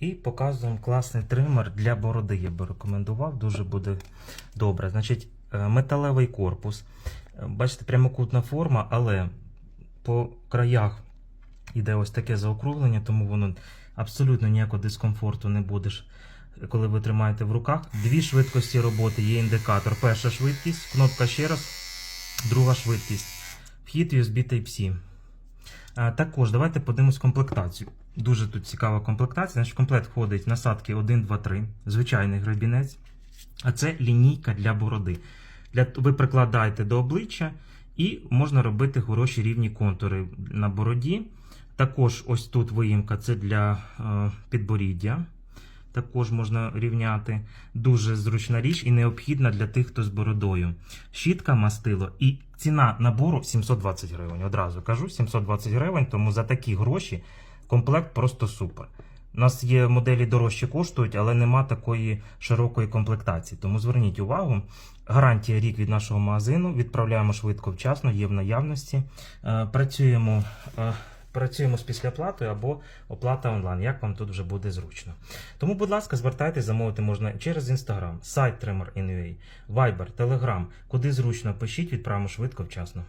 І показуємо класний тример для бороди. Я би рекомендував, дуже буде добре. Значить, е, металевий корпус. Е, Бачите, прямокутна форма, але по краях іде ось таке заокруглення, тому воно абсолютно ніякого дискомфорту не будеш, коли ви тримаєте в руках. Дві швидкості роботи є індикатор. Перша швидкість, кнопка ще раз, друга швидкість. Вхід USB Type-C. Також давайте подивимось комплектацію. Дуже тут цікава комплектація. Значить, в комплект входить насадки 1, 2, 3, звичайний гребінець. А це лінійка для бороди. Для, ви прикладаєте до обличчя і можна робити хороші рівні контури на бороді. Також ось тут виїмка це для е, підборіддя. Також можна рівняти. Дуже зручна річ і необхідна для тих, хто з бородою. Щітка, мастило і ціна набору 720 гривень. Одразу кажу, 720 гривень, тому за такі гроші комплект просто супер. У нас є моделі дорожче коштують, але нема такої широкої комплектації. Тому зверніть увагу. Гарантія рік від нашого магазину. Відправляємо швидко вчасно, є в наявності. Е, Працюємо, е, працюємо з післяплатою або оплата онлайн, як вам тут вже буде зручно. Тому, будь ласка, звертайтеся, замовити можна через Instagram, сайт Trimmer.in.ua, Viber, Telegram, куди зручно пишіть, відправимо швидко вчасно.